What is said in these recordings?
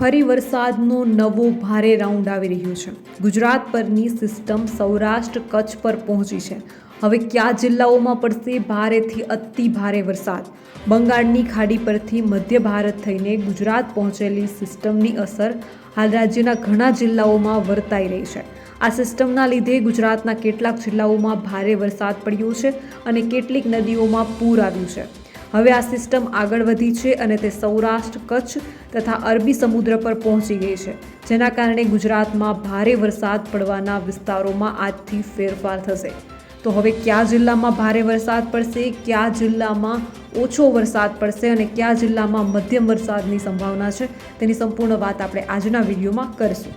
ફરી વરસાદનો નવો ભારે રાઉન્ડ આવી રહ્યો છે. ગુજરાત પરની સિસ્ટમ સૌરાષ્ટ્ર કચ્છ પર પહોંચી છે. હવે કયા જિલ્લાઓમાં પડશે ભારેથી અતિ ભારે વરસાદ? બંગાળની ખાડી પરથી મધ્ય ભારત થઈને ગુજરાત પહોંચેલી સિસ્ટમની અસર હાલ રાજ્યના ઘણા જિલ્લાઓમાં વર્તાઈ રહી છે. આ સિસ્ટમના લીધે ગુજરાતના કેટલાક જિલ્લાઓમાં ભારે વરસાદ પડ્યો છે અને કેટલીક નદીઓમાં પૂર આવ્યું છે. હવે આ સિસ્ટમ આગળ વધી છે અને તે સૌરાષ્ટ્ર, કચ્છ તથા અરબી સમુદ્ર પર પહોંચી ગઈ છે, જેના કારણે ગુજરાતમાં ભારે વરસાદ પડવાના વિસ્તારોમાં આજથી ફેરફાર થશે. તો હવે કયા જિલ્લામાં ભારે વરસાદ પડશે, કયા જિલ્લામાં ઓછો વરસાદ પડશે અને કયા જિલ્લામાં મધ્યમ વરસાદની સંભાવના છે, તેની સંપૂર્ણ વાત આપણે આજના વિડીયોમાં કરીશું.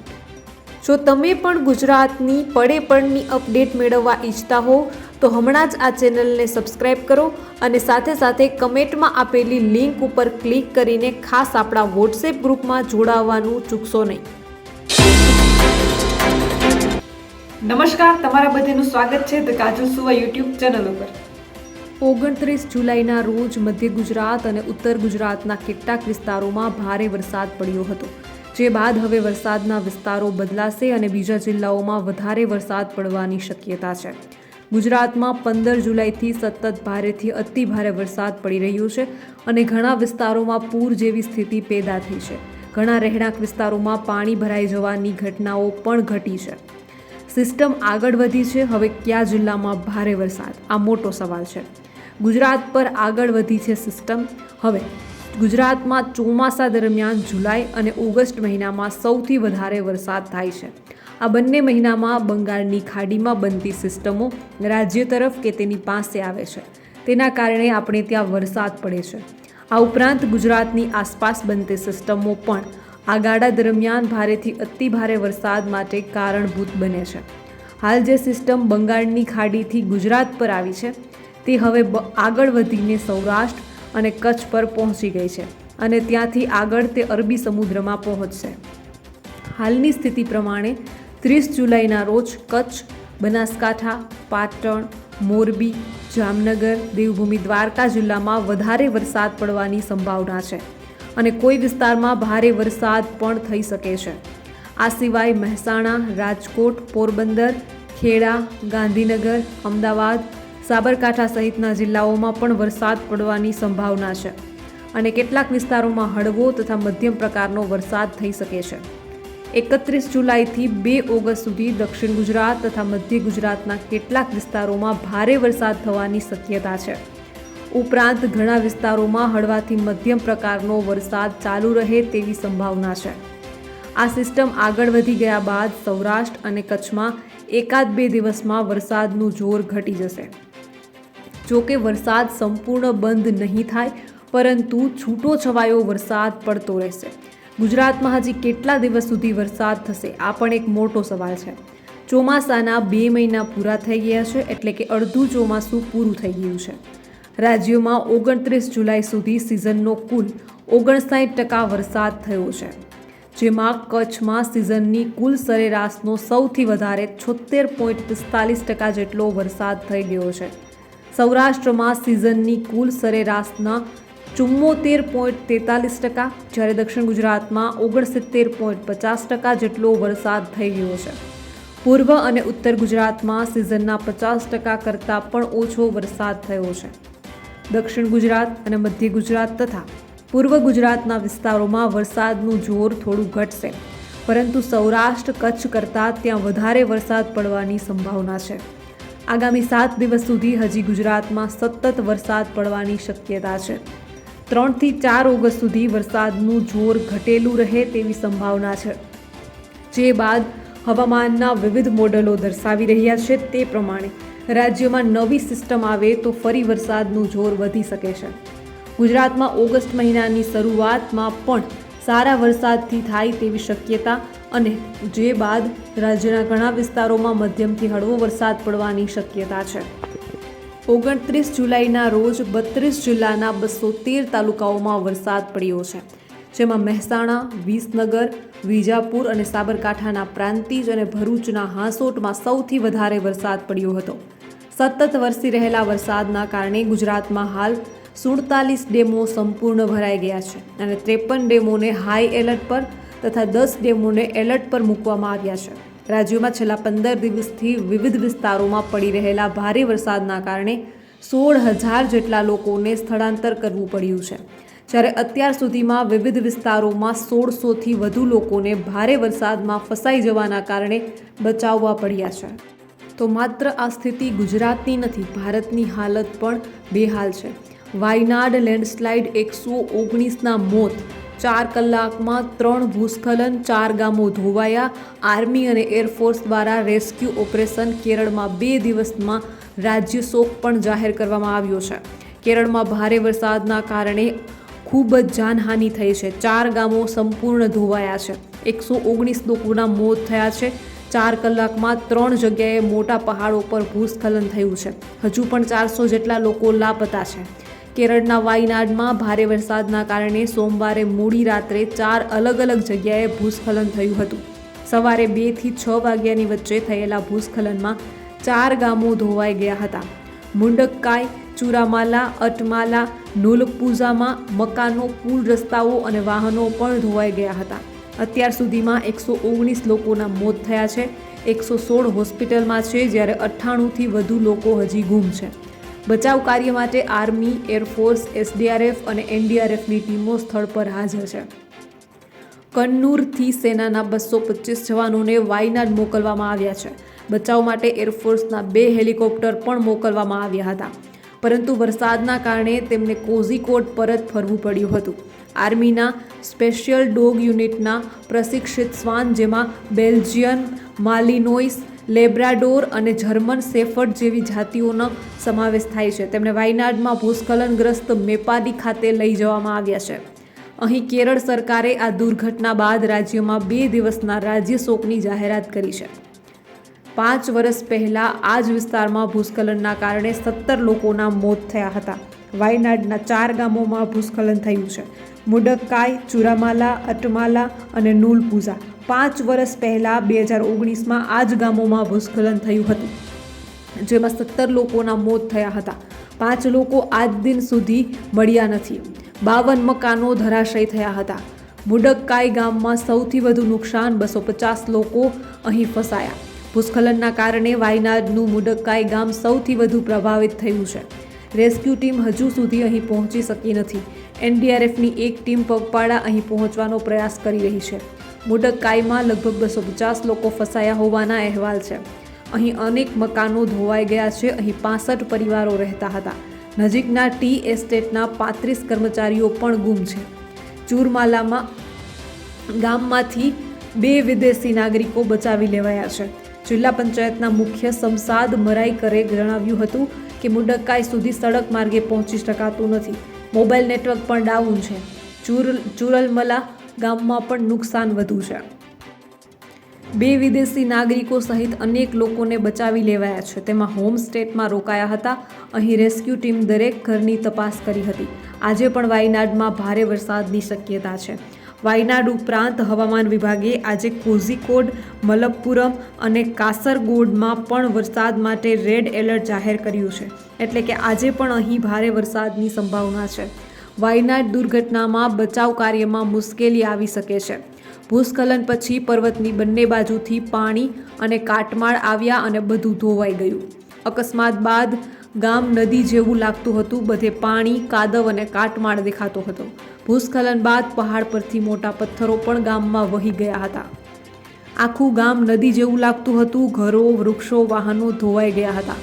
જો તમે પણ ગુજરાતની પડે પડની અપડેટ મેળવવા ઈચ્છતા હો તો હમણાં જ આ ચેનલને સબસ્ક્રાઇબ કરો અને સાથે સાથે કમેન્ટમાં આપેલી લિંક ઉપર ક્લિક કરીને ખાસ આપણા વોટ્સએપ ગ્રુપમાં જોડાવવાનું ચૂકશો નહીં. નમસ્કાર તમારા બધાનું સ્વાગત છે ધ કાજલ સુવા યુટ્યુબ ચેનલ ઉપર. ઓગણત્રીસ જુલાઈના રોજ મધ્ય ગુજરાત અને ઉત્તર ગુજરાતના કેટલાક વિસ્તારોમાં ભારે વરસાદ પડ્યો હતો. જે બાદ હવે વરસાદના વિસ્તારો બદલાશે અને બીજા જિલ્લાઓમાં વધારે વરસાદ પડવાની શક્યતા છે. ગુજરાતમાં પંદર જુલાઈથી સતત ભારેથી અતિ ભારે વરસાદ પડી રહ્યો છે અને ઘણા વિસ્તારોમાં પૂર જેવી સ્થિતિ પેદા થઈ છે. ઘણા રહેણાંક વિસ્તારોમાં પાણી ભરાઈ જવાની ઘટનાઓ પણ ઘટી છે. સિસ્ટમ આગળ વધી છે, હવે કયા જિલ્લામાં ભારે વરસાદ? આ મોટો સવાલ છે. ગુજરાત પર આગળ વધી છે સિસ્ટમ. હવે, ગુજરાતમાં ચોમાસા દરમિયાન જુલાઈ અને ઓગસ્ટ મહિનામાં સૌથી વધારે વરસાદ થાય છે. આ બંને મહિનામાં બંગાળની ખાડીમાં બનતી સિસ્ટમો રાજ્ય તરફ કે તેની પાસે આવે છે. તેના કારણે આપણે ત્યાં વરસાદ પડે છે. આ ઉપરાંત ગુજરાતની આસપાસ બનતી સિસ્ટમો પણ આ ગાળા દરમિયાન ભારેથી અતિ ભારે વરસાદ માટે કારણભૂત બને છે. હાલ જે સિસ્ટમ બંગાળની ખાડીથી ગુજરાત પર આવી છે, તે હવે આગળ વધીને સૌરાષ્ટ્ર અને કચ્છ પર પહોંચી ગઈ છે અને ત્યાંથી આગળ તે અરબી સમુદ્રમાં પહોંચશે. હાલની સ્થિતિ પ્રમાણે ત્રીસ જુલાઈના રોજ કચ્છ, બનાસકાંઠા, પાટણ, મોરબી, જામનગર, દેવભૂમિ, દ્વારકા જિલ્લામાં વધારે વરસાદ પડવાની સંભાવના છે અને કોઈ વિસ્તારમાં ભારે વરસાદ પણ થઈ શકે છે. આ સિવાય મહેસાણા, રાજકોટ, પોરબંદર, ખેડા, ગાંધીનગર, અમદાવાદ, સાબરકાંઠા સહિતના જિલ્લાઓમાં પણ વરસાદ પડવાની સંભાવના છે અને કેટલાક વિસ્તારોમાં હળવો તથા મધ્યમ પ્રકારનો વરસાદ થઈ શકે છે. એકત્રીસ જુલાઈથી બે ઓગસ્ટ સુધી દક્ષિણ ગુજરાત તથા મધ્ય ગુજરાતના કેટલાક વિસ્તારોમાં ભારે વરસાદ થવાની શક્યતા છે. ઉપરાંત ઘણા વિસ્તારોમાં હળવાથી મધ્યમ પ્રકારનો વરસાદ ચાલુ રહે તેવી સંભાવના છે. આ સિસ્ટમ આગળ વધી ગયા બાદ સૌરાષ્ટ્ર અને કચ્છમાં એકાદ બે દિવસમાં વરસાદનું જોર ઘટી જશે. જો કે વરસાદ સંપૂર્ણ બંધ નહીં થાય, પરંતુ છૂટો છવાયો વરસાદ પડતો રહેશે. ગુજરાતમાં હજી કેટલા દિવસ સુધી વરસાદ થશે, આ પણ એક મોટો સવાલ છે. ચોમાસાના બે મહિના પૂરા થઈ ગયા છે, એટલે કે અડધું ચોમાસું પૂરું થઈ ગયું છે. રાજ્યોમાં ઓગણત્રીસ જુલાઈ સુધી સિઝનનો કુલ ઓગણસાઠ ટકા વરસાદ થયો છે. જેમાં કચ્છમાં સિઝનની કુલ સરેરાશનો સૌથી વધારે છોતેર પોઈન્ટ પિસ્તાલીસ ટકા જેટલો વરસાદ થઈ ગયો છે. સૌરાષ્ટ્રમાં સિઝનની કુલ સરેરાશના ચુમ્મોતેર પોઈન્ટ તેતાલીસ ટકા, જ્યારે દક્ષિણ ગુજરાતમાં ઓગણસિત્તેર પોઈન્ટ પચાસ ટકા જેટલો વરસાદ થઈ ગયો છે. પૂર્વ અને ઉત્તર ગુજરાતમાં સિઝનના પચાસ ટકા કરતાં પણ ઓછો વરસાદ થયો છે. દક્ષિણ ગુજરાત અને મધ્ય ગુજરાત તથા પૂર્વ ગુજરાતના વિસ્તારોમાં વરસાદનું જોર થોડું ઘટશે, પરંતુ સૌરાષ્ટ્ર કચ્છ કરતાં ત્યાં વધારે વરસાદ પડવાની સંભાવના છે. આગામી સાત દિવસ સુધી હજી ગુજરાતમાં સતત વરસાદ પડવાની શક્યતા છે. ત્રણથી ચાર ઓગસ્ટ સુધી વરસાદનું જોર ઘટેલું રહે તેવી સંભાવના છે. જે બાદ હવામાનના વિવિધ મોડલો દર્શાવી રહ્યા છે તે પ્રમાણે રાજ્યમાં નવી સિસ્ટમ આવે તો ફરી વરસાદનું જોર વધી શકે છે. ગુજરાતમાં ઓગસ્ટ મહિનાની શરૂઆતમાં પણ સારા વરસાદથી થાય તેવી શક્યતા અને જે બાદ રાજ્યના ઘણા વિસ્તારોમાં મધ્યમથી હળવો વરસાદ પડવાની શક્યતા છે. ઓગણત્રીસ જુલાઈના રોજ બત્રીસ જિલ્લાના બસો તેર તાલુકાઓમાં વરસાદ પડ્યો છે, જેમાં મહેસાણા, વિસનગર, વિજાપુર અને સાબરકાંઠાના પ્રાંતિજ અને ભરૂચના હાંસોટમાં સૌથી વધારે વરસાદ પડ્યો હતો. સતત વરસી રહેલા વરસાદના કારણે ગુજરાતમાં હાલ સુડતાલીસ ડેમો સંપૂર્ણ ભરાઈ ગયા છે અને ત્રેપન ડેમોને હાઈ એલર્ટ પર તથા દસ ડેમોને એલર્ટ પર મૂકવામાં આવ્યા છે. રાજ્યમાં છેલ્લા પંદર દિવસથી વિવિધ વિસ્તારોમાં પડી રહેલા ભારે વરસાદના કારણે સોળ હજાર જેટલા લોકોને સ્થળાંતર કરવું પડ્યું છે. જ્યારે અત્યાર સુધીમાં વિવિધ વિસ્તારોમાં સોળસોથી વધુ લોકોને ભારે વરસાદમાં ફસાઈ જવાના કારણે બચાવવા પડ્યા છે. તો માત્ર આ સ્થિતિ ગુજરાતની નથી, ભારતની હાલત પણ બેહાલ છે. વાયનાડ લેન્ડસ્લાઇડ એકસો ઓગણીસના મોત ચાર કલાકમાં ત્રણ ભૂસ્ખલન, ચાર ગામો ધોવાયા. આર્મી અને એરફોર્સ દ્વારા રેસ્ક્યુ ઓપરેશન કેરળમાં બે દિવસમાં રાજ્ય શોક પણ જાહેર કરવામાં આવ્યો છે. કેરળમાં ભારે વરસાદના કારણે ખૂબ જ જાનહાનિ થઈ છે. ચાર ગામો સંપૂર્ણ ધોવાયા છે. એકસો ઓગણીસ લોકોના મોત થયા છે. ચાર કલાકમાં ત્રણ જગ્યાએ મોટા પહાડો પર ભૂસ્ખલન થયું છે. હજુ પણ ચારસો જેટલા લોકો લાપતા છે. કેરળના વાયનાડમાં ભારે વરસાદના કારણે સોમવારે મોડી રાત્રે ચાર અલગ અલગ જગ્યાએ ભૂસ્ખલન થયું હતું. સવારે બેથી છ વાગ્યાની વચ્ચે થયેલા ભૂસ્ખલનમાં ચાર ગામો ધોવાઈ ગયા હતા. મુંડકકાય ચુરામાલા, અટમાલા, નુલપુઝામાં મકાનો, પુલ રસ્તાઓ અને વાહનો પણ ધોવાઈ ગયા હતા. અત્યાર સુધીમાં એકસો ઓગણીસ લોકોના મોત થયા છે. એકસો સોળ હોસ્પિટલમાં છે, જ્યારે અઠ્ઠાણુંથી વધુ લોકો હજી ગુમ છે. બચાવ કાર્ય માટે આર્મી, એરફોર્સ, એસડીઆરએફ અને એનડીઆરએફની ટીમો સ્થળ પર હાજર છે. કન્નૂરથી સેનાના બસો પચીસ જવાનોને વાયનાડ મોકલવામાં આવ્યા છે. બચાવ માટે એરફોર્સના બે હેલિકોપ્ટર પણ મોકલવામાં આવ્યા હતા. પરંતુ વરસાદના કારણે તેમને કોઝીકોડ પરત ફરવું પડ્યું હતું. આર્મીના સ્પેશિયલ ડોગ યુનિટના પ્રશિક્ષિત શ્વાન જેમાં બેલ્જિયન, માલિનોઇસ લેબ્રાડોર અને જર્મન સેફર્ડ જેવી જાતિઓનો સમાવેશ થાય છે. તેમને વાયનાડમાં ભૂસ્ખલનગ્રસ્ત મેપાદી ખાતે લઈ જવામાં આવ્યા છે. અહીં કેરળ સરકારે આ દુર્ઘટના બાદ રાજ્યમાં બે દિવસના રાજ્ય શોકની જાહેરાત કરી છે. પાંચ વર્ષ પહેલાં આ જ વિસ્તારમાં ભૂસ્ખલનના કારણે સત્તર લોકોના મોત થયા હતા. વાયનાડના ચાર ગામોમાં ભૂસ્ખલન થયું છે. મુડક્કાઈ, ચુરામાલા, અટમાલા અને નૂલપૂઝા. પાંચ વર્ષ પહેલાં બે હજાર ઓગણીસમાં આ જ ગામોમાં ભૂસ્ખલન થયું હતું, જેમાં સત્તર લોકોના મોત થયા હતા. પાંચ લોકો આજ દિન સુધી મળ્યા નથી. બાવન મકાનો ધરાશયી થયા હતા. મુડક્કાઈ ગામમાં સૌથી વધુ નુકસાન બસો પચાસ લોકો અહીં ફસાયા. ભૂસ્ખલનના કારણે વાયનાડનું મુડક્કાઈ ગામ સૌથી વધુ પ્રભાવિત થયું છે. રેસ્ક્યુ ટીમ હજુ સુધી અહીં પહોંચી શકી નથી. એનડીઆરએફની એક ટીમ પગપાળા અહીં પહોંચવાનો પ્રયાસ કરી રહી છે. મુડક્કાઈમાં લગભગ બસો પચાસ લોકો ફસાયા હોવાના અહેવાલ છે. અહીં અનેક મકાનો ધોવાઈ ગયા છે, અહીં પાસઠ પરિવારો રહેતા હતા. નજીકના ટી એસ્ટેટના પાંત્રીસ કર્મચારીઓ પણ ગુમ છે. ચુરમાલામાં ગામમાંથી બે વિદેશી નાગરિકો બચાવી લેવાયા છે. જિલ્લા પંચાયતના મુખ્ય સમસાદ મરાઈકરે જણાવ્યું હતું કે મુડક્કાઈ સુધી સડક માર્ગે પહોંચી શકાતું નથી. મોબાઈલ નેટવર્ક પણ ડાઉન છે. ચુર ચુરલમલા ગામમાં પણ નુકસાન વધુ છે. બે વિદેશી નાગરિકો સહિત અનેક લોકોને બચાવી લેવાયા છે. તેમાં હોમ સ્ટેટમાં રોકાયા હતા. અહીં રેસ્ક્યુ ટીમ દરેક ઘરની તપાસ કરી હતી. આજે પણ વાયનાડમાં ભારે વરસાદની શક્યતા છે. વાયનાડ ઉપરાંત હવામાન વિભાગે આજે કોઝીકોડ, મલપ્પુરમ અને કાસરગોડમાં પણ વરસાદ માટે રેડ એલર્ટ જાહેર કર્યું છે. એટલે કે આજે પણ અહીં ભારે વરસાદની સંભાવના છે. વાયનાડ દુર્ઘટનામાં બચાવ કાર્યમાં મુશ્કેલી આવી શકે છે. ભૂસ્ખલન પછી પર્વતની બંને બાજુથી પાણી અને કાટમાળ આવ્યા અને બધું ધોવાઈ ગયું. અકસ્માત બાદ ગામ નદી જેવું લાગતું હતું, બધે પાણી, કાદવ અને કાટમાળ દેખાતો હતો. ભૂસ્ખલન બાદ પહાડ પરથી મોટા પથ્થરો પણ ગામમાં વહી ગયા હતા. આખું ગામ નદી જેવું લાગતું હતું, ઘરો, વૃક્ષો, વાહનો ધોવાઈ ગયા હતા.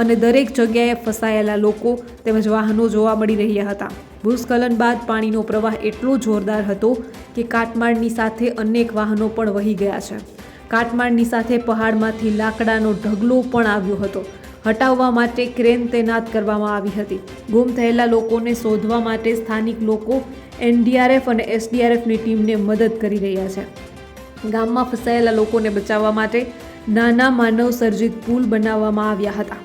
અને દરેક જગ્યાએ ફસાયેલા લોકો તેમજ વાહનો જોવા મળી રહ્યા હતા. ભૂસ્ખલન બાદ પાણીનો પ્રવાહ એટલો જોરદાર હતો કે કાટમાળની સાથે અનેક વાહનો પણ વહી ગયા છે. કાટમાળની સાથે પહાડમાંથી લાકડાનો ઢગલો પણ આવ્યો હતો. હટાવવા માટે ક્રેન તૈનાત કરવામાં આવી હતી. ગુમ થયેલા લોકોને શોધવા માટે સ્થાનિક લોકો એનડીઆરએફ અને એસડીઆરએફની ટીમને મદદ કરી રહ્યા છે. ગામમાં ફસાયેલા લોકોને બચાવવા માટે નાના માનવ સર્જિત પુલ બનાવવામાં આવ્યા હતા.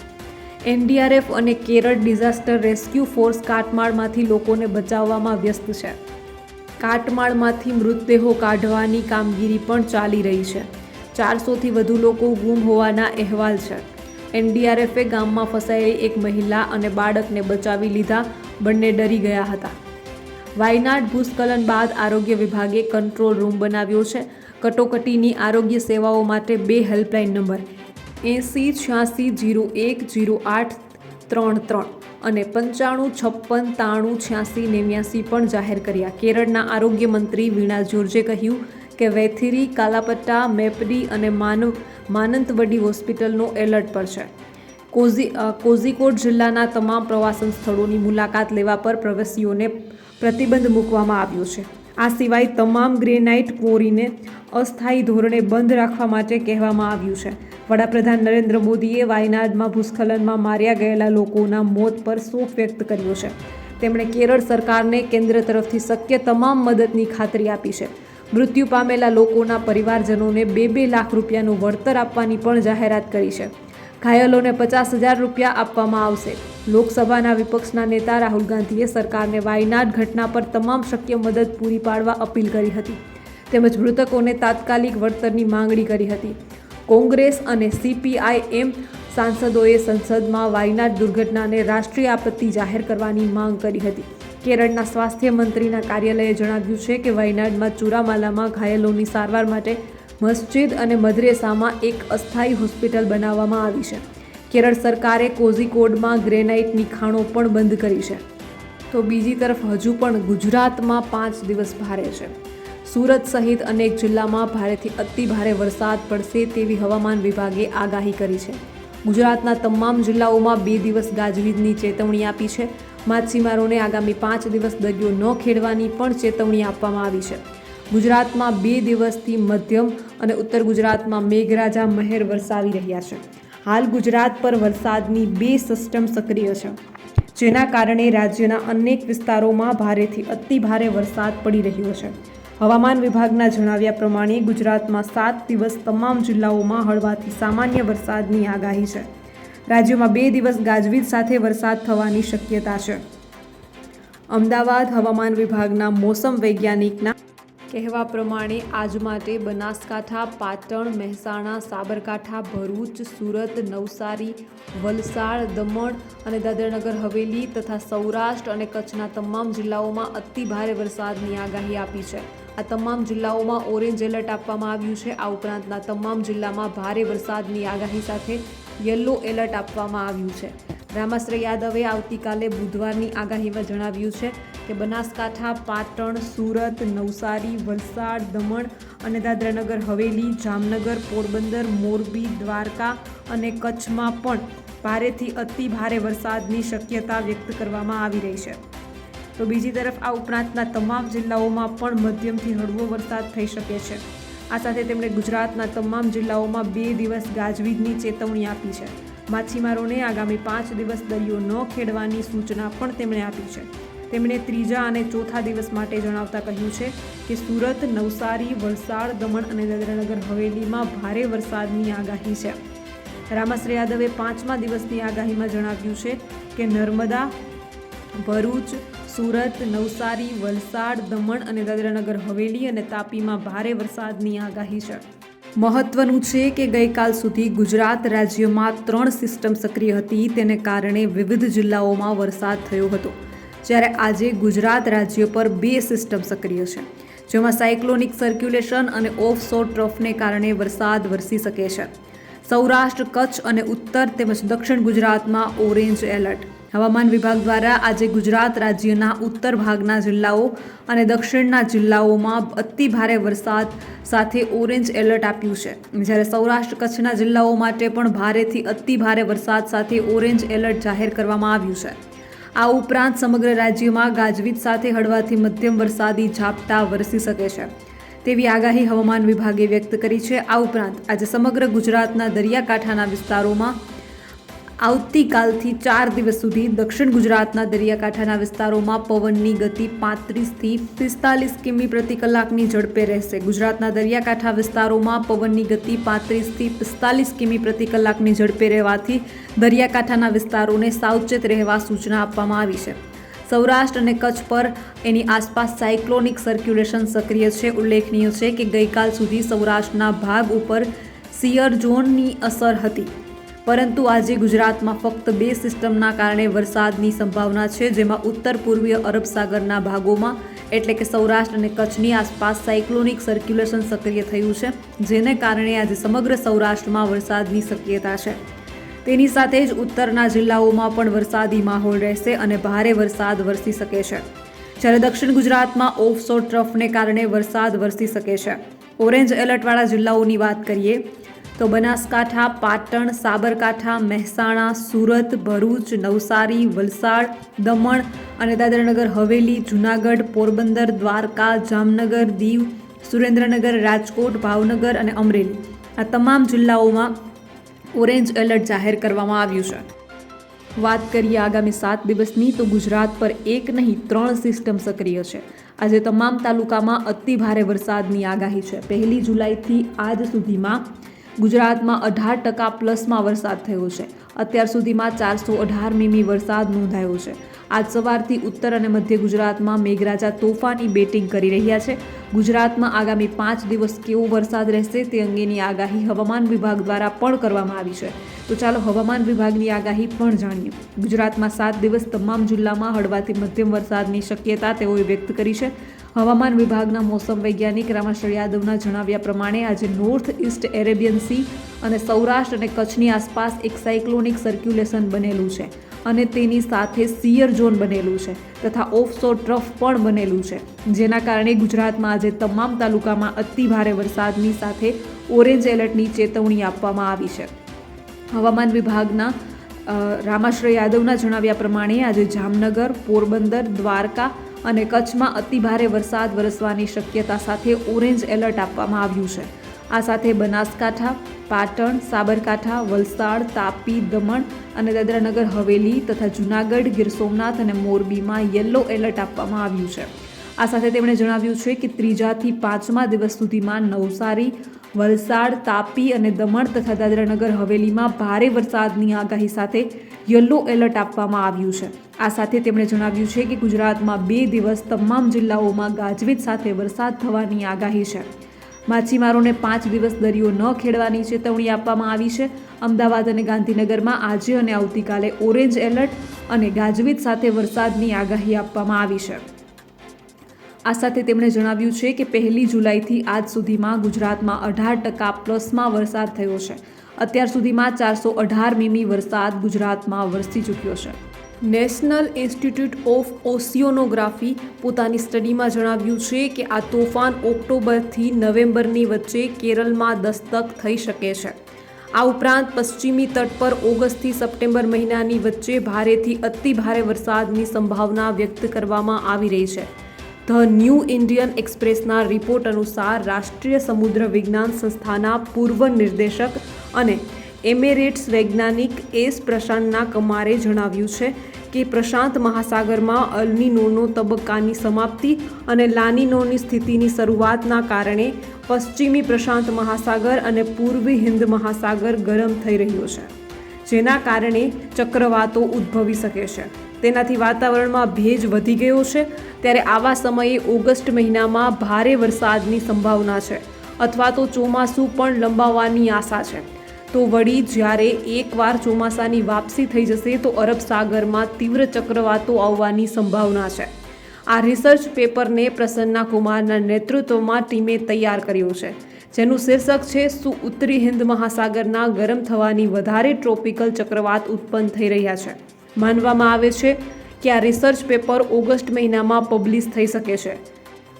એનડીઆરએફ અને કેરળ ડિઝાસ્ટર રેસ્ક્યુ ફોર્સ કાટમાળમાંથી લોકોને બચાવવામાં વ્યસ્ત છે. કાટમાળમાંથી મૃતદેહો કાઢવાની કામગીરી પણ ચાલી રહી છે. ચારસોથી વધુ લોકો ગુમ હોવાના અહેવાલ છે. એનડીઆરએફે ગામમાં ફસાયેલી એક મહિલા અને બાળકને બચાવી લીધા, બંને ડરી ગયા હતા. વાયનાડ ભૂસ્ખલન બાદ આરોગ્ય વિભાગે કંટ્રોલ રૂમ બનાવ્યો છે. કટોકટીની આરોગ્ય સેવાઓ માટે બે હેલ્પલાઇન નંબર એંસી છ્યાસી જીરો એક જીરો આઠ ત્રણ ત્રણ અને પંચાણું છપ્પન તાણું છ્યાસી નેવ્યાસી પણ જાહેર કર્યા. કેરળના આરોગ્ય મંત્રી વીણા જોર્જે કહ્યું કે વૈથિરી, કાલાપટ્ટા, મેપડી અને માનવ માનંતવડી હોસ્પિટલનો એલર્ટ પર છે. કોઝી કોઝિકોડ જિલ્લાના તમામ પ્રવાસન સ્થળોની મુલાકાત લેવા પર પ્રવાસીઓને પ્રતિબંધ મૂકવામાં આવ્યો છે. આ સિવાય તમામ ગ્રેનાઇટ ક્વોરીને અસ્થાયી ધોરણે બંધ રાખવા માટે કહેવામાં આવ્યું છે. વડાપ્રધાન નરેન્દ્ર મોદીએ વાયનાડમાં ભૂસ્ખલનમાં માર્યા ગયેલા લોકોના મોત પર શોક વ્યક્ત કર્યો છે. તેમણે કેરળ સરકારને કેન્દ્ર તરફથી શક્ય તમામ મદદની ખાતરી આપી છે. મૃત્યુ પામેલા લોકોના પરિવારજનોને બે બે લાખ રૂપિયાનું વળતર આપવાની પણ જાહેરાત કરી છે. ઘાયલોને પચાસ હજાર રૂપિયા આપવામાં આવશે. લોકસભાના વિપક્ષના નેતા રાહુલ ગાંધીએ સરકારને વાયનાડ ઘટના પર તમામ શક્ય મદદ પૂરી પાડવા અપીલ કરી હતી. તેમજ મૃતકોને તાત્કાલિક વળતરની માંગણી કરી હતી. કોંગ્રેસ અને સીપીઆઈએમ સાંસદોએ સંસદમાં વાયનાડ દુર્ઘટનાને રાષ્ટ્રીય આપત્તિ જાહેર કરવાની માંગ કરી હતી. કેરળના સ્વાસ્થ્ય મંત્રીના કાર્યાલયે જણાવ્યું છે કે વાયનાડમાં ચુરામાલામાં ઘાયલોની સારવાર માટે મસ્જિદ અને મદ્રેસામાં એક અસ્થાયી હોસ્પિટલ બનાવવામાં આવી છે. કેરળ સરકારે કોઝિકોડમાં ગ્રેનાઇટની ખાણો પણ બંધ કરી છે. તો બીજી તરફ હજુ પણ ગુજરાતમાં પાંચ દિવસ ભારે છે. સુરત સહિત અનેક જિલ્લામાં ભારેથી અતિ ભારે વરસાદ પડશે તેવી હવામાન વિભાગે આગાહી કરી છે. ગુજરાતના તમામ જિલ્લાઓમાં બે દિવસ ગાજવીજની ચેતવણી આપી છે. માછીમારોને આગામી પાંચ દિવસ દરિયો ન ખેડવાની પણ ચેતવણી આપવામાં આવી છે. ગુજરાતમાં બે દિવસથી મધ્યમ અને ઉત્તર ગુજરાતમાં મેઘરાજા મહેર વરસાવી રહ્યા છે. હાલ ગુજરાત પર વરસાદની બે સિસ્ટમ સક્રિય છે. જેના કારણે રાજ્યના અનેક વિસ્તારોમાં ભારેથી અતિ ભારે વરસાદ પડી રહ્યો છે. હવામાન વિભાગના જણાવ્યા પ્રમાણે ગુજરાતમાં સાત દિવસ તમામ જિલ્લાઓમાં હળવાથી સામાન્ય વરસાદની આગાહી છે. રાજ્યમાં બે દિવસ ગાજવીજ સાથે વરસાદ થવાની શક્યતા છે. અમદાવાદ હવામાન વિભાગના મોસમ વૈજ્ઞાનિકના કહેવા પ્રમાણે આજ માટે બનાસકાંઠા, પાટણ, મહેસાણા, સાબરકાંઠા, ભરૂચ, સુરત, નવસારી, વલસાડ, દમણ અને દાદરાનગર, હવેલી તથા સૌરાષ્ટ્ર અને કચ્છના તમામ જિલ્લાઓમાં અતિ ભારે વરસાદની આગાહી આપી છે. આ તમામ જિલ્લાઓમાં ઓરેન્જ એલર્ટ આપવામાં આવ્યું છે. આ ઉપરાંતના તમામ જિલ્લામાં ભારે વરસાદની આગાહી સાથે યલો એલર્ટ આપવામાં આવ્યું છે. રામાશ્રય યાદવે આવતીકાલે બુધવારની આગાહીમાં જણાવ્યું છે કે બનાસકાંઠા, પાટણ, સુરત, નવસારી, વલસાડ, દમણ અને દાદરાનગર, હવેલી, જામનગર, પોરબંદર, મોરબી, દ્વારકા અને કચ્છમાં પણ ભારેથી અતિ ભારે વરસાદની શક્યતા વ્યક્ત કરવામાં આવી રહી છે. તો બીજી તરફ આ ઉપરાંતના તમામ જિલ્લાઓમાં પણ મધ્યમથી હળવો વરસાદ થઈ શકે છે. આ સાથે તેમણે ગુજરાતના તમામ જિલ્લાઓમાં બે દિવસ ગાજવીજની ચેતવણી આપી છે. માછીમારોને આગામી પાંચ દિવસ દરિયો ન ખેડવાની સૂચના પણ તેમણે આપી છે. તેમણે ત્રીજા અને ચોથા દિવસ માટે જણાવતા કહ્યું છે કે સુરત, નવસારી, વલસાડ, દમણ અને દાદરાનગર હવેલીમાં ભારે વરસાદની આગાહી છે. રામાશ્રી યાદવે પાંચમા દિવસની આગાહીમાં જણાવ્યું છે કે નર્મદા, ભરૂચ, સુરત, નવસારી, વલસાડ, દમણ અને દાદરાનગર હવેલી અને તાપીમાં ભારે વરસાદની આગાહી છે. મહત્વનું છે કે ગઈકાલ સુધી ગુજરાત રાજ્યમાં ત્રણ સિસ્ટમ સક્રિય હતી, તેને કારણે વિવિધ જિલ્લાઓમાં વરસાદ થયો હતો. જ્યારે આજે ગુજરાત રાજ્ય પર બે સિસ્ટમ સક્રિય છે, જેમાં સાયક્લોનિક સર્ક્યુલેશન અને ઓફ શોર ટ્રફને કારણે વરસાદ વરસી શકે છે. સૌરાષ્ટ્ર, કચ્છ અને ઉત્તર તેમજ દક્ષિણ ગુજરાતમાં ઓરેન્જ એલર્ટ. હવામાન વિભાગ દ્વારા આજે ગુજરાત રાજ્યના ઉત્તર ભાગના જિલ્લાઓ અને દક્ષિણના જિલ્લાઓમાં અતિ ભારે વરસાદ સાથે ઓરેન્જ એલર્ટ આપ્યું છે. જ્યારે સૌરાષ્ટ્ર, કચ્છના જિલ્લાઓ માટે પણ ભારેથી અતિ ભારે વરસાદ સાથે ઓરેન્જ એલર્ટ જાહેર કરવામાં આવ્યું છે. આ ઉપરાંત સમગ્ર રાજ્યમાં ગાજવીજ સાથે હળવાથી મધ્યમ વરસાદી ઝાપટા વરસી શકે છે. તેવી આગાહી હવામાન વિભાગે વ્યક્ત કરી છે. આ ઉપરાંત આજે સમગ્ર ગુજરાતના દરિયાકાંઠાના વિસ્તારોમાં આવતીકાલથી ચાર દિવસ સુધી દક્ષિણ ગુજરાતના દરિયાકાંઠાના વિસ્તારોમાં પવનની ગતિ પાંત્રીસથી પિસ્તાલીસ કિમી પ્રતિ કલાકની ઝડપે રહેશે. ગુજરાતના દરિયાકાંઠા વિસ્તારોમાં પવનની ગતિ પાંત્રીસથી પિસ્તાલીસ કિમી પ્રતિ કલાકની ઝડપે રહેવાથી દરિયાકાંઠાના વિસ્તારોને સાવચેત રહેવા સૂચના આપવામાં આવી છે. સૌરાષ્ટ્ર અને કચ્છ પર એની આસપાસ સાયક્લોનિક સર્ક્યુલેશન સક્રિય છે. ઉલ્લેખનીય છે કે ગઈકાલ સુધી સૌરાષ્ટ્રના ભાગ ઉપર સિયર ઝોનની અસર હતી. પરંતુ આજે ગુજરાતમાં ફક્ત બે સિસ્ટમના કારણે વરસાદની સંભાવના છે, જેમાં ઉત્તર પૂર્વીય અરબ સાગરના ભાગોમાં, એટલે કે સૌરાષ્ટ્ર અને કચ્છની આસપાસ સાયક્લોનિક સર્ક્યુલેશન સક્રિય થયું છે, જેને કારણે આજે સમગ્ર સૌરાષ્ટ્રમાં વરસાદની શક્યતા છે. તેની સાથે જ ઉત્તરના જિલ્લાઓમાં પણ વરસાદી માહોલ રહેશે અને ભારે વરસાદ વરસી શકે છે. જ્યારે દક્ષિણ ગુજરાતમાં ઓફશોર ટ્રફને કારણે વરસાદ વરસી શકે છે. ઓરેન્જ એલર્ટવાળા જિલ્લાઓની વાત કરીએ તો બનાસકાંઠા, પાટણ, સાબરકાંઠા, મહેસાણા, સુરત, ભરૂચ, નવસારી, વલસાડ, દમણ અને દાદરાનગર, હવેલી, જૂનાગઢ, પોરબંદર, દ્વારકા, જામનગર, દીવ, સુરેન્દ્રનગર, રાજકોટ, ભાવનગર અને અમરેલી. આ તમામ જિલ્લાઓમાં ઓરેન્જ એલર્ટ જાહેર કરવામાં આવ્યું છે. વાત કરીએ આગામી સાત દિવસની, તો ગુજરાત પર એક નહીં, ત્રણ સિસ્ટમ સક્રિય છે. આજે તમામ તાલુકામાં અતિ ભારે વરસાદની આગાહી છે. પહેલી જુલાઈથી આજ સુધીમાં ગુજરાતમાં અઢાર ટકા પ્લસમાં વરસાદ થયો છે. અત્યાર સુધીમાં ચારસો અઢાર મીમી વરસાદ નોંધાયો છે. આજ સવારથી ઉત્તર અને મધ્ય ગુજરાતમાં મેઘરાજા તોફાની બેટિંગ કરી રહ્યા છે. ગુજરાતમાં આગામી પાંચ દિવસ કેવો વરસાદ રહેશે તે અંગેની આગાહી હવામાન વિભાગ દ્વારા પણ કરવામાં આવી છે. તો ચાલો હવામાન વિભાગની આગાહી પણ જાણીએ. ગુજરાતમાં સાત દિવસ તમામ જિલ્લામાં હળવાથી મધ્યમ વરસાદની શક્યતા તેઓએ વ્યક્ત કરી છે. હવામાન વિભાગના મોસમ વૈજ્ઞાનિક રામાશ્વર યાદવના જણાવ્યા પ્રમાણે આજે નોર્થ ઇસ્ટ એરેબિયન સી અને સૌરાષ્ટ્ર અને કચ્છની આસપાસ એક સાયક્લોનિક સર્ક્યુલેશન બનેલું છે અને તેની સાથે સિયર ઝોન બનેલું છે તથા ઓફસો ટ્રફ પણ બનેલું છે. જેના કારણે ગુજરાતમાં આજે તમામ તાલુકામાં અતિ ભારે વરસાદની સાથે ઓરેન્જ એલર્ટની ચેતવણી આપવામાં આવી છે. હવામાન વિભાગના રામાશ્રય યાદવના જણાવ્યા પ્રમાણે આજે જામનગર, પોરબંદર, દ્વારકા અને કચ્છમાં અતિભારે વરસાદ વરસવાની શક્યતા સાથે ઓરેન્જ એલર્ટ આપવામાં આવ્યું છે. આ સાથે બનાસકાંઠા, પાટણ, સાબરકાંઠા, વલસાડ, તાપી, દમણ અને દાદરાનગર, હવેલી તથા જૂનાગઢ, ગીર સોમનાથ અને મોરબીમાં યલો એલર્ટ આપવામાં આવ્યું છે. આ સાથે તેમણે જણાવ્યું છે કે ત્રીજાથી પાંચમા દિવસ સુધીમાં નવસારી, વલસાડ, તાપી અને દમણ તથા દાદરાનગર હવેલીમાં ભારે વરસાદની આગાહી સાથે યલો એલર્ટ આપવામાં આવ્યું છે. આ સાથે તેમણે જણાવ્યું છે કે ગુજરાતમાં બે દિવસ તમામ જિલ્લાઓમાં ગાજવીજ સાથે વરસાદ થવાની આગાહી છે. માછીમારોને પાંચ દિવસ દરિયો ન ખેડવાની ચેતવણી આપવામાં આવી છે. અમદાવાદ અને ગાંધીનગરમાં આજે અને આવતીકાલે ઓરેન્જ એલર્ટ અને ગાજવીજ સાથે વરસાદની આગાહી આપવામાં આવી છે. આ સાથે તેમણે જણાવ્યું છે કે પહેલી જુલાઈથી આજ સુધીમાં ગુજરાતમાં અઢાર ટકા પ્લસમાં વરસાદ થયો છે. અત્યાર સુધીમાં ચારસો અઢાર મીમી વરસાદ ગુજરાતમાં વરસી ચૂક્યો છે. નેશનલ ઇન્સ્ટિટ્યૂટ ઓફ ઓસિયોનોગ્રાફી પોતાની સ્ટડીમાં જણાવ્યું છે કે આ તોફાન ઓક્ટોબરથી નવેમ્બરની વચ્ચે કેરળમાં દસ્તક થઈ શકે છે. આ ઉપરાંત પશ્ચિમી તટ પર ઓગસ્ટથી સપ્ટેમ્બર મહિનાની વચ્ચે ભારેથી અતિ ભારે વરસાદની સંભાવના વ્યક્ત કરવામાં આવી રહી છે. ધ ન્યૂ ઇન્ડિયન એક્સપ્રેસના રિપોર્ટ અનુસાર રાષ્ટ્રીય સમુદ્ર વિજ્ઞાન સંસ્થાના પૂર્વ નિર્દેશક અને એમેરેટ્સ વૈજ્ઞાનિક એસ પ્રશાંતના કમારે જણાવ્યું છે કે પ્રશાંત મહાસાગરમાં અલનીનોનો તબક્કાની સમાપ્તિ અને લાનીનોની સ્થિતિની શરૂઆતના કારણે પશ્ચિમી પ્રશાંત મહાસાગર અને પૂર્વી હિન્દ મહાસાગર ગરમ થઈ રહ્યો છે, જેના કારણે ચક્રવાતો ઉદ્ભવી શકે છે. તેનાથી વાતાવરણમાં ભેજ વધી ગયો છે. ત્યારે આવા સમયે ઓગસ્ટ મહિનામાં ભારે વરસાદની સંભાવના છે અથવા તો ચોમાસું પણ લંબાવવાની આશા છે. તો વળી જ્યારે એકવાર ચોમાસાની વાપસી થઈ જશે તો અરબ સાગરમાં તીવ્ર ચક્રવાતો આવવાની સંભાવના છે. આ રિસર્ચ પેપરને પ્રસન્ના કુમારના નેતૃત્વમાં ટીમે તૈયાર કર્યું છે. જેનું શીર્ષક છે, શું ઉત્તરી હિન્દ મહાસાગરના ગરમ થવાની વધારે ટ્રોપિકલ ચક્રવાત ઉત્પન્ન થઈ રહ્યા છે? માનવામાં આવે છે કે આ રિસર્ચ પેપર ઓગસ્ટ મહિનામાં પબ્લિશ થઈ શકે છે.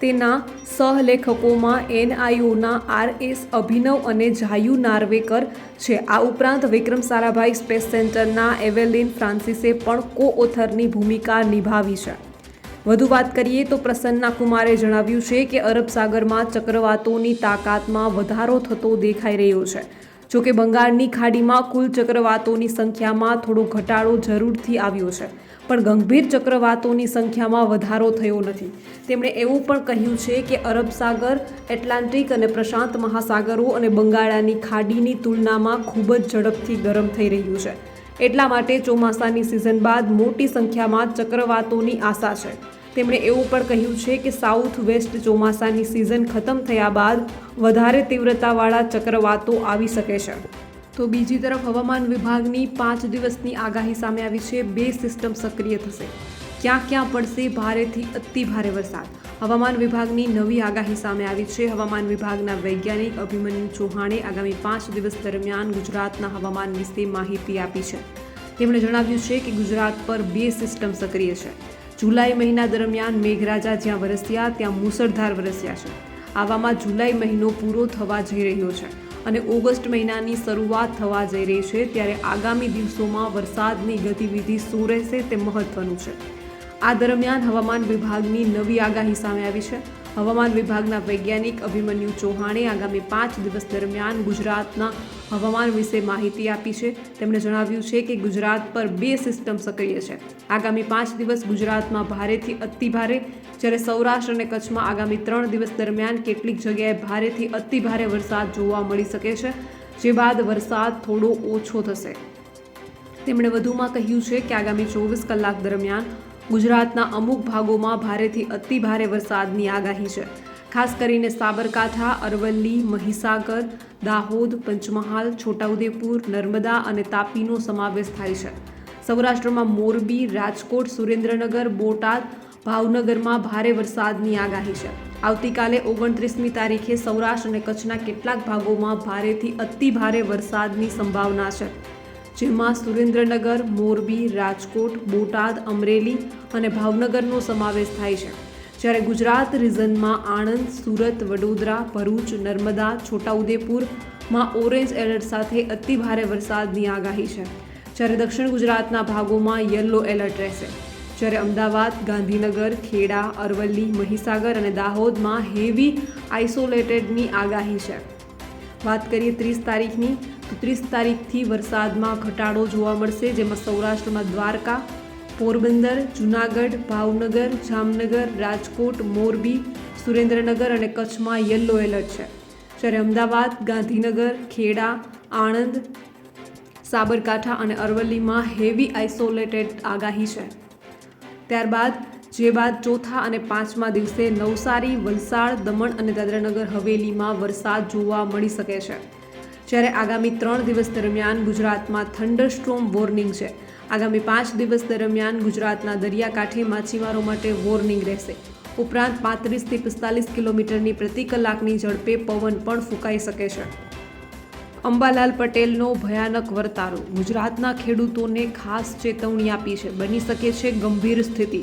તેના સહલેખકોમાં એનઆઈયુના આર એસ અભિનવ અને જાયુ નાર્વેકર છે. આ ઉપરાંત વિક્રમ સારાભાઈ સ્પેસ સેન્ટરના એવેલિન ફ્રાન્સિસે પણ કો ઓથરની ભૂમિકા નિભાવી છે. વધુ વાત કરીએ તો પ્રસન્ના કુમારે જણાવ્યું છે કે અરબ સાગરમાં ચક્રવાતોની તાકાતમાં વધારો થતો દેખાઈ રહ્યો છે. જોકે બંગાળની ખાડીમાં કુલ ચક્રવાતોની સંખ્યામાં થોડો ઘટાડો જરૂરથી આવ્યો છે. પણ ગંભીર ચક્રવાતોની સંખ્યામાં વધારો થયો નથી. તેમણે એવું પણ કહ્યું છે કે અરબ સાગર, એટલાન્ટિક અને પ્રશાંત મહાસાગરો અને બંગાળાની ખાડીની તુલનામાં ખૂબ જ ઝડપથી ગરમ થઈ રહ્યું છે. એટલા માટે ચોમાસાની સિઝન બાદ મોટી સંખ્યામાં ચક્રવાતોની આશા છે. તેમણે એવું પણ કહ્યું છે કે સાઉથ વેસ્ટ ચોમાસાની સિઝન ખતમ થયા બાદ વધારે તીવ્રતાવાળા ચક્રવાતો આવી શકે છે. તો બીજી તરફ હવામાન વિભાગની પાંચ દિવસની આગાહી સામે આવી છે. બે સિસ્ટમ સક્રિય થશે. ક્યાં ક્યાં પડશે? ભારેથી અતિ ભારે વરસાદ. હવામાન વિભાગની નવી આગાહી સામે આવી છે. હવામાન વિભાગના વૈજ્ઞાનિક અભિમન્યુ ચૌહાણે આગામી પાંચ દિવસ દરમિયાન ગુજરાતના હવામાન વિશે માહિતી આપી છે. તેમણે જણાવ્યું છે કે ગુજરાત પર બે સિસ્ટમ સક્રિય છે. જુલાઈ મહિના દરમિયાન મેઘરાજા જ્યાં વરસ્યા, ત્યાં મુસળધાર વરસ્યા છે. આવામાં જુલાઈ મહિનો પૂરો થવા જઈ રહ્યો છે અને ઓગસ્ટ મહિનાની શરૂઆત થવા જઈ રહી છે ત્યારે આગામી દિવસોમાં વરસાદની ગતિવિધિ શું રહેશે તે મહત્વનું છે. આ દરમિયાન હવામાન વિભાગની નવી આગાહી સામે આવી છે. હવામાન વિભાગના વૈજ્ઞાનિક અભિમન્યુ ચૌહાણે આગામી પાંચ દિવસ દરમિયાન ગુજરાતના હવામાન વિશે માહિતી આપી છે. તેમણે જણાવ્યું છે કે ગુજરાત પર બે સિસ્ટમ સક્રિય છે. આગામી પાંચ દિવસ ગુજરાતમાં ભારેથી અતિ ભારે જ્યારે સૌરાષ્ટ્ર અને કચ્છમાં આગામી ત્રણ દિવસ દરમિયાન કેટલીક જગ્યાએ ભારેથી અતિ ભારે વરસાદ જોવા મળી શકે છે, જે બાદ વરસાદ થોડો ઓછો થશે. તેમણે વધુમાં કહ્યું છે કે આગામી ચોવીસ કલાક દરમિયાન ગુજરાતના અમુક ભાગોમાં ભારેથી અતિ ભારે વરસાદની આગાહી છે. ખાસ કરીને સાબરકાંઠા, અરવલ્લી, મહીસાગર, દાહોદ, પંચમહાલ, છોટાઉદેપુર, નર્મદા અને તાપીનો સમાવેશ થાય છે. સૌરાષ્ટ્રમાં મોરબી, રાજકોટ, સુરેન્દ્રનગર, બોટાદ, ભાવનગરમાં ભારે વરસાદની આગાહી છે. આવતીકાલે ઓગણત્રીસમી તારીખે સૌરાષ્ટ્ર અને કચ્છના કેટલાક ભાગોમાં ભારેથી અતિ ભારે વરસાદની સંભાવના છે. જેમાં સુરેન્દ્રનગર, મોરબી, રાજકોટ, બોટાદ, અમરેલી અને ભાવનગરનો સમાવેશ થાય છે. જ્યારે ગુજરાત, રિઝનમાં આણંદ, સુરત, વડોદરા, ભરૂચ, નર્મદા છોટાઉદેપુરમાં ઓરેન્જ એલર્ટ સાથે અતિભારે વરસાદની આગાહી છે. જ્યારે દક્ષિણ ગુજરાતના ભાગોમાં યલો એલર્ટ રહેશે. જ્યારે અમદાવાદ, ગાંધીનગર, ખેડા, અરવલ્લી, મહીસાગર અને દાહોદમાં હેવી આઇસોલેટેડની આગાહી છે. વાત કરીએ ત્રીસ તારીખની, તો ત્રીસ તારીખથી વરસાદમાં ઘટાડો જોવા મળશે, જેમાં સૌરાષ્ટ્રમાં દ્વારકા, પોરબંદર, જૂનાગઢ, ભાવનગર, જામનગર, રાજકોટ, મોરબી, સુરેન્દ્રનગર અને કચ્છમાં યલો એલર્ટ છે. જ્યારે અમદાવાદ, ગાંધીનગર, ખેડા, આણંદ, સાબરકાંઠા અને અરવલ્લીમાં હેવી આઇસોલેટેડ આગાહી છે. ત્યારબાદ જે બાદ ચોથા અને પાંચમા દિવસે નવસારી, વલસાડ, દમણ અને દાદરાનગર હવેલીમાં વરસાદ જોવા મળી શકે છે. જ્યારે આગામી ત્રણ દિવસ દરમિયાન ગુજરાતમાં થંડરસ્ટ્રોમ વોર્નિંગ છે. આગામી પાંચ દિવસ દરમિયાન ગુજરાતના દરિયાકાંઠે માછીમારો માટે વોર્નિંગ રહેશે. ઉપરાંત પાંત્રીસથી પિસ્તાલીસ કિલોમીટરની પ્રતિ કલાકની ઝડપે પવન પણ ફૂંકાઈ શકે છે. અંબાલાલ પટેલનો ભયાનક વર્તારો. ગુજરાતના ખેડૂતોને ખાસ ચેતવણી આપી છે. બની શકે છે ગંભીર સ્થિતિ.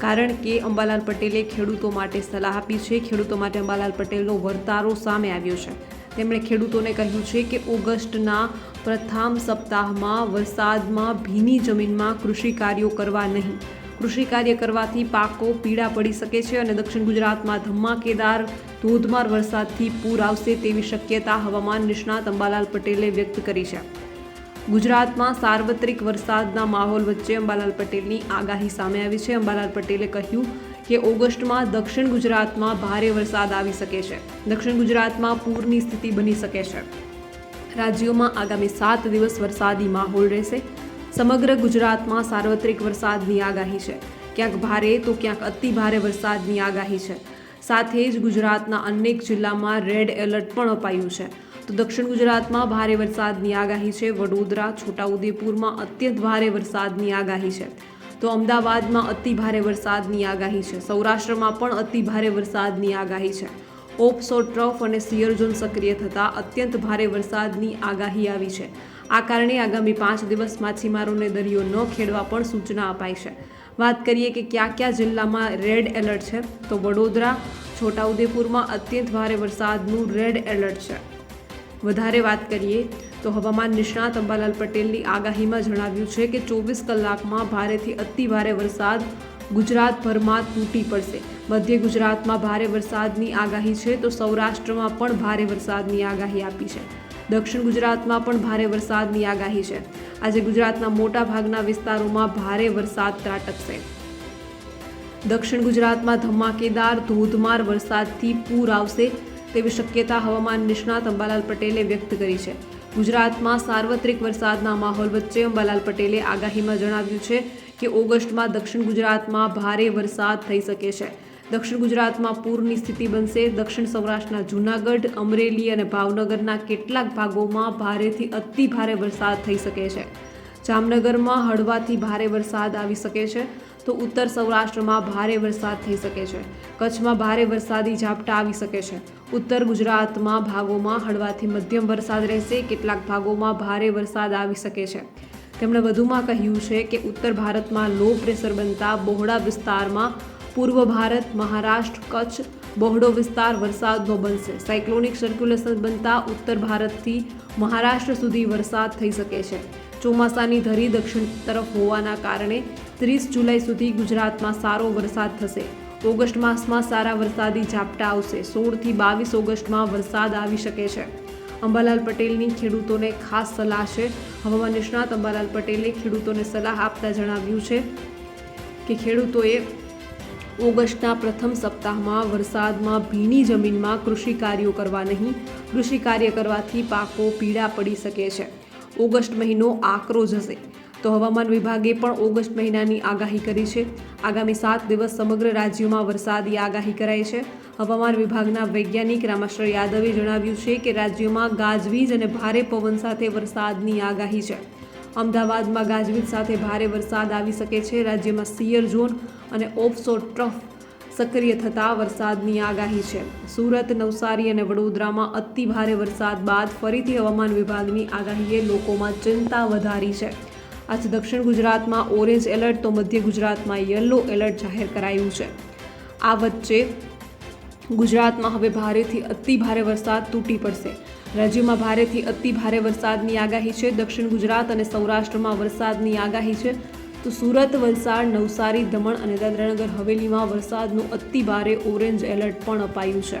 કારણ કે અંબાલાલ પટેલે ખેડૂતો માટે સલાહ આપી છે. ખેડૂતો માટે અંબાલાલ પટેલનો વર્તારો સામે આવ્યો છે. તેમણે ખેડૂતોને કહ્યું છે કે ઓગસ્ટના પ્રથમ સપ્તાહમાં વરસાદમાં ભીની જમીનમાં કૃષિ કાર્યો કરવા નહીં. કૃષિ કાર્ય કરવાથી પાકો પીડા પડી શકે છે અને દક્ષિણ ગુજરાતમાં ધમાકેદાર ધોધમાર વરસાદથી પૂર આવશે તેવી શક્યતા હવામાન નિષ્ણાત અંબાલાલ પટેલે વ્યક્ત કરી છે. ગુજરાતમાં સાર્વત્રિક વરસાદના માહોલ વચ્ચે અંબાલાલ પટેલની આગાહી સામે આવી છે. અંબાલાલ પટેલે કહ્યું કે ઓગસ્ટમાં દક્ષિણ ગુજરાતમાં ભારે વરસાદ આવી શકે છે. દક્ષિણ ગુજરાતમાં પૂરની સ્થિતિ બની શકે છે. રાજ્યોમાં આગામી સાત દિવસ વરસાદી માહોલ રહેશે. સમગ્ર ગુજરાતમાં સાર્વત્રિક વરસાદની આગાહી છે. ક્યાંક ભારે તો ક્યાંક અતિ ભારે વરસાદની આગાહી છે. સાથે જ ગુજરાતના અનેક જિલ્લામાં રેડ એલર્ટ પણ અપાયું છે. તો દક્ષિણ ગુજરાતમાં ભારે વરસાદની આગાહી છે. વડોદરા, છોટાઉદેપુરમાં અત્યંત ભારે વરસાદની આગાહી છે. તો અમદાવાદમાં અતિ ભારે વરસાદની આગાહી છે. સૌરાષ્ટ્રમાં પણ અતિ ભારે વરસાદની આગાહી છે. ઓપસો ટ્રફ અને સિયરઝોન સક્રિય થતાં અત્યંત ભારે વરસાદની આગાહી આવી છે. આ કારણે આગામી પાંચ દિવસ માછીમારોને દરિયો ન ખેડવા પણ સૂચના અપાઈ છે. વાત કરીએ કે કયા કયા જિલ્લામાં રેડ એલર્ટ છે, તો વડોદરા, છોટાઉદેપુરમાં અત્યંત ભારે વરસાદનું રેડ એલર્ટ છે. વધારે વાત કરીએ તો હવામાન નિષ્ણાત અંબાલાલ પટેલની આગાહીમાં જણાવ્યું છે કે ચોવીસ કલાકમાં ભારેથી અતિ ભારે વરસાદ ગુજરાતભરમાં તૂટી પડશે. મધ્ય ગુજરાતમાં ભારે વરસાદની આગાહી છે તો સૌરાષ્ટ્રમાં પણ ભારે વરસાદની આગાહી આપી છે. દક્ષિણ ગુજરાતમાં પણ ભારે વરસાદની આગાહી છે. આજે ગુજરાતના મોટા ભાગના વિસ્તારોમાં ભારે વરસાદ ત્રાટકશે. દક્ષિણ ગુજરાતમાં ધમાકેદાર ધોધમાર વરસાદથી પૂર આવશે. તેવી શક્યતા હવામાન નિષ્ણાત અંબાલાલ પટેલે વ્યક્ત કરી છે. ગુજરાતમાં સાર્વત્રિક વરસાદના માહોલ વચ્ચે અંબાલાલ પટેલે આગાહીમાં જણાવ્યું છે કે ઓગસ્ટમાં દક્ષિણ ગુજરાતમાં ભારે વરસાદ થઈ શકે છે. દક્ષિણ ગુજરાતમાં પૂરની સ્થિતિ બનશે. દક્ષિણ સૌરાષ્ટ્રના જૂનાગઢ, અમરેલી અને ભાવનગરના કેટલાક ભાગોમાં ભારેથી અતિ ભારે વરસાદ થઈ શકે છે. જામનગરમાં હળવાથી ભારે વરસાદ આવી શકે છે તો ઉત્તર સૌરાષ્ટ્રમાં ભારે વરસાદ થઈ શકે છે. કચ્છમાં ભારે વરસાદી ઝાપટા આવી શકે છે. ઉત્તર ગુજરાતમાં ભાગોમાં હળવાથી મધ્યમ વરસાદ રહેશે. કેટલાક ભાગોમાં ભારે વરસાદ આવી શકે છે. તેમણે વધુમાં કહ્યું છે કે ઉત્તર ભારતમાં લો પ્રેશર બનતા બહોળા વિસ્તારમાં પૂર્વ ભારત, મહારાષ્ટ્ર, કચ્છ બહોળો વિસ્તાર વરસાદનો બનશે. સાયક્લોનિક સર્ક્યુલેશન બનતા ઉત્તર ભારતથી મહારાષ્ટ્ર સુધી વરસાદ થઈ શકે છે. ચોમાસાની ધરી દક્ષિણ તરફ હોવાના કારણે ત્રીસ જુલાઈ સુધી ગુજરાતમાં સારો વરસાદ થશે. ઓગસ્ટ માસમાં સારા વરસાદી ઝાપટા આવશે. સોળથી બાવીસ ઓગસ્ટમાં વરસાદ આવી શકે છે. અંબાલાલ પટેલની ખેડૂતોને ખાસ સલાહ છે. હવામાન નિષ્ણાત અંબાલાલ પટેલે ખેડૂતોને સલાહ આપતા જણાવ્યું છે કે ખેડૂતોએ ઓગસ્ટના પ્રથમ સપ્તાહમાં વરસાદમાં ભીની જમીનમાં કૃષિ કાર્યો કરવા નહીં. કૃષિ કાર્ય કરવાથી પાકો પીળા પડી શકે છે. ઓગસ્ટ મહિનો આકરો જશે. તો હવામાન વિભાગે પણ ઓગસ્ટ મહિનાની આગાહી કરી છે. આગામી સાત દિવસ સમગ્ર રાજ્યોમાં વરસાદની આગાહી કરાઈ છે. હવામાન વિભાગના વૈજ્ઞાનિક રામાશ્વર યાદવે જણાવ્યું છે કે રાજ્યોમાં ગાજવીજ અને ભારે પવન સાથે વરસાદની આગાહી છે. અમદાવાદમાં ગાજવીજ સાથે ભારે વરસાદ આવી શકે છે. રાજ્યમાં સિયર ઝોન અને ઓફસો ટ્રફ સક્રિય થતા વરસાદની આગાહી છે. સુરત, નવસારી અને વડોદરામાં અતિ ભારે વરસાદ બાદ ફરીથી હવામાન વિભાગની આગાહીએ લોકોમાં ચિંતા વધારી છે. આજે દક્ષિણ ગુજરાતમાં ઓરેન્જ એલર્ટ, તો મધ્ય ગુજરાતમાં યલો એલર્ટ જાહેર કરાયું છે. આ વચ્ચે ગુજરાતમાં હવે ભારેથી અતિ ભારે વરસાદ તૂટી પડશે. રાજ્યમાં ભારેથી અતિ ભારે વરસાદની આગાહી છે. દક્ષિણ ગુજરાત અને સૌરાષ્ટ્રમાં વરસાદની આગાહી છે. તો સુરત, વલસાડ, નવસારી, દમણ અને દાદરાનગર હવેલીમાં વરસાદનું અતિ ભારે ઓરેન્જ એલર્ટ પણ અપાયું છે.